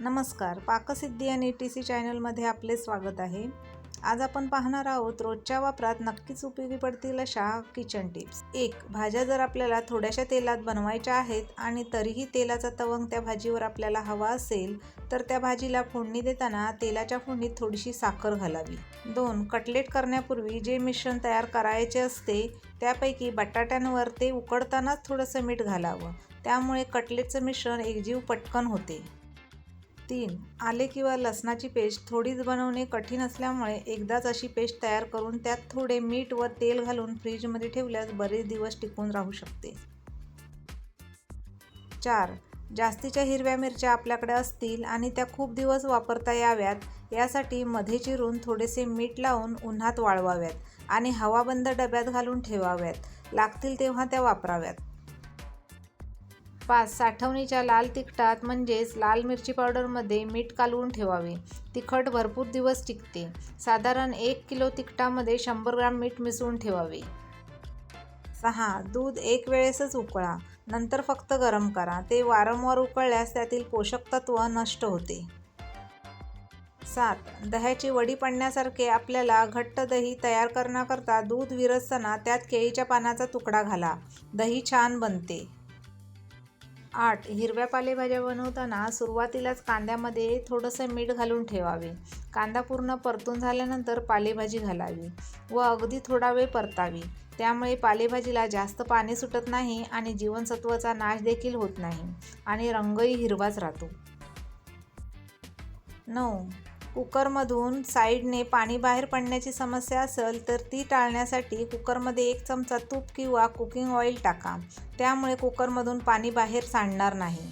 नमस्कार पाकसिद्धी आणि T C चॅनलमध्ये आपले स्वागत आहे. आज आपण पाहणार आहोत रोजच्या वापरात नक्कीच उपयोगी पडतील अशा किचन टिप्स एक भाज्या जर आपल्याला थोड्याशा तेलात बनवायच्या आहेत आणि तरीही तेलाचा तवंग त्या भाजीवर आपल्याला हवा असेल तर त्या भाजीला फोडणी देताना तेलाच्या फोडणीत थोडीशी साखर घालावी. दोन कटलेट करण्यापूर्वी जे मिश्रण तयार करायचे असते त्यापैकी बटाट्यांवर ते उकडतानाच थोडंसं मीठ घालावं. त्यामुळे कटलेटचं मिश्रण एकजीव पटकन होते. तीन. आले किंवा लसणाची पेस्ट थोडीच बनवणे कठीण असल्यामुळे एकदाच अशी पेस्ट तयार करून त्यात थोडे मीठ व तेल घालून फ्रीजमध्ये ठेवल्यास बरेच दिवस टिकून राहू शकते. चार. जास्तीच्या हिरव्या मिरच्या आपल्याकडे असतील आणि त्या खूप दिवस वापरता याव्यात यासाठी मध्ये चिरून थोडेसे मीठ लावून उन्हात वाळवाव्यात आणि हवाबंद डब्यात घालून ठेवाव्यात. लागतील तेव्हा त्या वापराव्यात. पाच साठवणीच्या लाल तिखटात म्हणजेच लाल मिरची पावडरमध्ये मीठ कालवून ठेवावे. तिखट भरपूर दिवस टिकते. साधारण एक किलो तिखटामध्ये शंभर ग्राम मीठ मिसळून ठेवावे. सहा दूध एक वेळेसच उकळा. नंतर फक्त गरम करा. ते वारंवार उकळल्यास त्यातील पोषक तत्व नष्ट होते. सात दह्याची वडी पडण्यासारखे आपल्याला घट्ट दही तयार करण्याकरता दूध विरसताना त्यात केळीच्या पानाचा तुकडा घाला. दही छान बनते. आठ हिरव्या पालेभाज्या बनवताना सुरुवातीलाच कांद्यामध्ये थोडंसं मीठ घालून ठेवावे. कांदा पूर्ण परतून झाल्यानंतर पालेभाजी घालावी व अगदी थोडा वेळ परतावी. त्यामुळे पालेभाजीला जास्त पाणी सुटत नाही आणि जीवनसत्वाचा नाश देखील होत नाही आणि रंगही हिरवाच राहतो. नऊ कुकरमधून साईडने पाणी बाहेर पडण्याची समस्या असेल तर ती टाळण्यासाठी कुकरमध्ये एक चमचा तूप किंवा कुकिंग ऑइल टाका. त्यामुळे कुकरमधून पाणी बाहेर सांडणार नाही.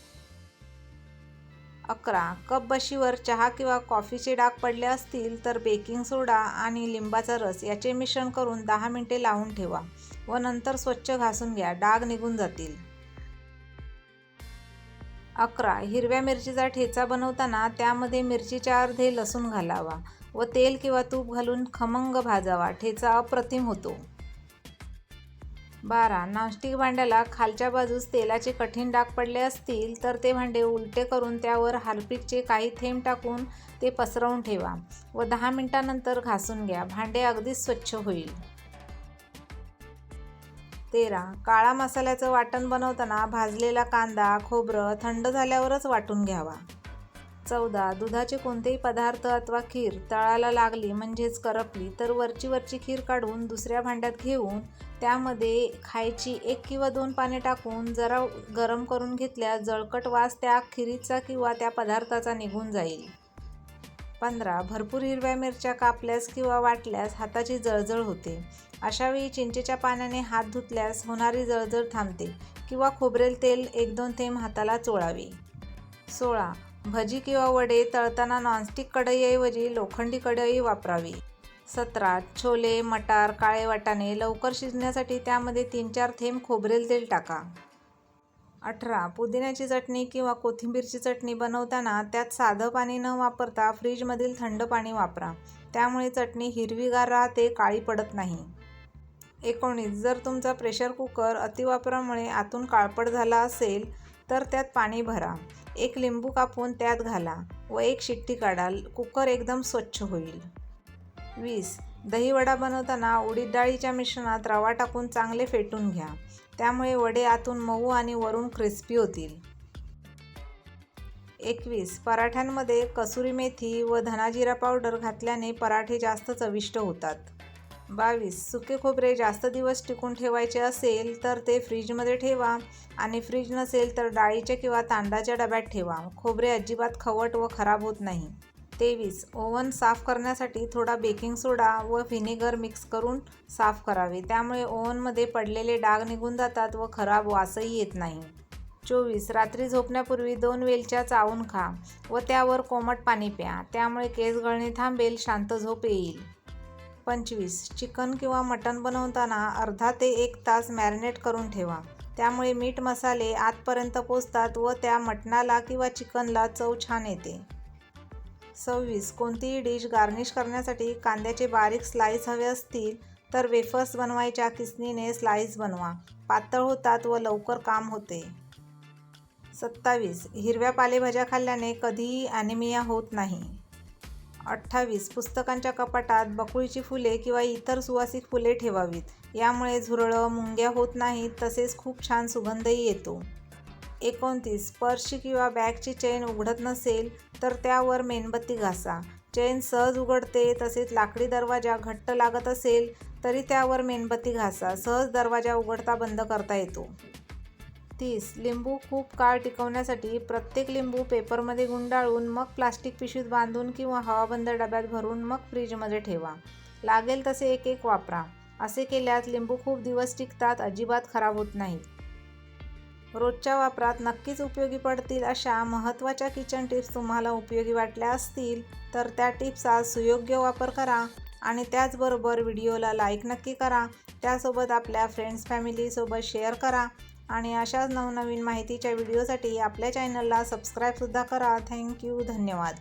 अकरा. कप बशीवर चहा किंवा कॉफीचे डाग पडले असतील तर बेकिंग सोडा आणि लिंबाचा रस याचे मिश्रण करून दहा मिनटे लावून ठेवा व नंतर स्वच्छ घासून घ्या. डाग निघून जातील. अकरा हिरव्या मिरचीचा ठेचा बनवताना त्यामध्ये मिरचीच्या अर्धे लसूण घालावा व तेल किंवा तूप घालून खमंग भाजावा ठेचा अप्रतिम होतो. बारा नॉनस्टिक भांड्याला खालच्या बाजूस तेलाचे कठीण डाग पडले असतील तर ते भांडे उलटे करून त्यावर हार्पिकचे काही थेंब टाकून ते पसरवून ठेवा व दहा मिनटानंतर घासून घ्या. भांडे अगदीच स्वच्छ होईल. तेरा. काळा मसाल्याचं वाटण बनवताना भाजलेला कांदा खोबरं थंड झाल्यावरच वाटून घ्यावा. चौदा. दुधाचे कोणतेही पदार्थ अथवा खीर तळाला लागली म्हणजेच करपली तर वरची वरची खीर काढून दुसऱ्या भांड्यात घेऊन त्यामध्ये खायची एक किंवा दोन पाने टाकून जरा गरम करून घेतल्यास जळकट वास त्या खिरीचा किंवा त्या पदार्थाचा निघून जाईल. पंधरा भरपूर हिरव्या मिरच्या कापल्यास किंवा वाटल्यास हाताची जळजळ होते. अशावेळी चिंचेच्या पाण्याने हात धुतल्यास होणारी जळजळ थांबते किंवा खोबरेल तेल एक दोन थेंब हाताला चोळावे. सोळा भजी किंवा वडे तळताना नॉनस्टिक कढईऐवजी लोखंडी कढई वापरावी. सतरा छोले मटार काळे वाटाणे लवकर शिजण्यासाठी त्यामध्ये तीन चार थेंब खोबरेल तेल टाका. अठरा. पुदिन्याची चटणी किंवा कोथिंबीरची चटणी बनवताना त्यात साधं पाणी न वापरता फ्रीजमधील थंड पाणी वापरा. त्यामुळे चटणी हिरवीगार राहते काळी पडत नाही. एकोणीस. जर तुमचा प्रेशर कुकर अतिवापरामुळे आतून काळपट झाला असेल तर त्यात पाणी भरा. एक लिंबू कापून त्यात घाला व एक शिट्टी काढाल कुकर एकदम स्वच्छ होईल. वीस. दहीवडा बनवताना उडीद डाळीच्या मिश्रणात रवा टाकून चांगले फेटून घ्या. त्यामुळे वडे आतून मऊ आणि वरून क्रिस्पी होतील. एकवीस. पराठ्यांमध्ये कसुरी मेथी व धनाजिरा पावडर घातल्याने पराठे जास्त चविष्ट होतात. बावीस. सुके खोबरे जास्त दिवस टिकून ठेवायचे असेल तर ते फ्रीजमध्ये ठेवा आणि फ्रीज नसेल तर डाळीच्या किंवा तांडाच्या डब्यात ठेवा. खोबरे अजिबात खवट व खराब होत नाही. तेवीस. ओव्हन साफ करण्यासाठी थोडा बेकिंग सोडा व व्हिनेगर मिक्स करून साफ करावे. त्यामुळे ओव्हनमध्ये पडलेले डाग निघून जातात व खराब वासही येत नाही. चोवीस. रात्री झोपण्यापूर्वी दोन वेलच्या चावून खा व त्यावर कोमट पाणी प्या. त्यामुळे केस गळणे थांबेल शांत झोप येईल. पंचवीस. चिकन किंवा मटण बनवताना अर्धा ते एक तास मॅरिनेट करून ठेवा. त्यामुळे मीठ मसाले आतपर्यंत पोचतात व त्या मटणाला किंवा चिकनला चव छान येते. सव्वीस. कोणतीही डिश गार्निश करण्यासाठी कांद्याचे बारीक स्लाईस हवे असतील तर वेफर्स बनवायच्या किसनीने स्लाईस बनवा. पातळ होतात व लवकर काम होते. सत्तावीस. हिरव्या पालेभाज्या खाल्ल्याने कधीही ॲनिमिया होत नाही. अठ्ठावीस. पुस्तकांच्या कपाटात बकुळीची फुले किंवा इतर सुवासिक फुले ठेवावीत. यामुळे झुरळं मुंग्या होत नाहीत तसेच खूप छान सुगंधही येतो. एकोणतीस. पर्सची किंवा बॅगची चेन उघडत नसेल तर त्यावर मेणबत्ती घासा. चेन सहज उघडते तसेच लाकडी दरवाजा घट्ट लागत असेल तरी त्यावर मेणबत्ती घासा. सहज दरवाजा उघडता बंद करता येतो. तीस. लिंबू खूप काळ टिकवण्यासाठी प्रत्येक लिंबू पेपरमध्ये गुंडाळून मग प्लास्टिक पिशवीत बांधून किंवा हवाबंद डब्यात भरून मग फ्रीजमध्ये ठेवा. लागेल तसे एक एक वापरा. असे केल्यास लिंबू खूप दिवस टिकतात अजिबात खराब होत नाहीत. रोजच्या वापरात नक्कीच उपयोगी पडतील अशा महत्त्वाच्या किचन टिप्स तुम्हाला उपयोगी वाटल्या असतील तर त्या टिप्सचा सुयोग्य वापर करा आणि त्याचबरोबर व्हिडिओला लाईक नक्की करा. त्यासोबत आपल्या फ्रेंड्स फॅमिलीसोबत शेअर करा आणि अशाच नवनवीन माहितीच्या व्हिडिओसाठी आपल्या चॅनलला सबस्क्राईबसुद्धा करा. थँक्यू धन्यवाद.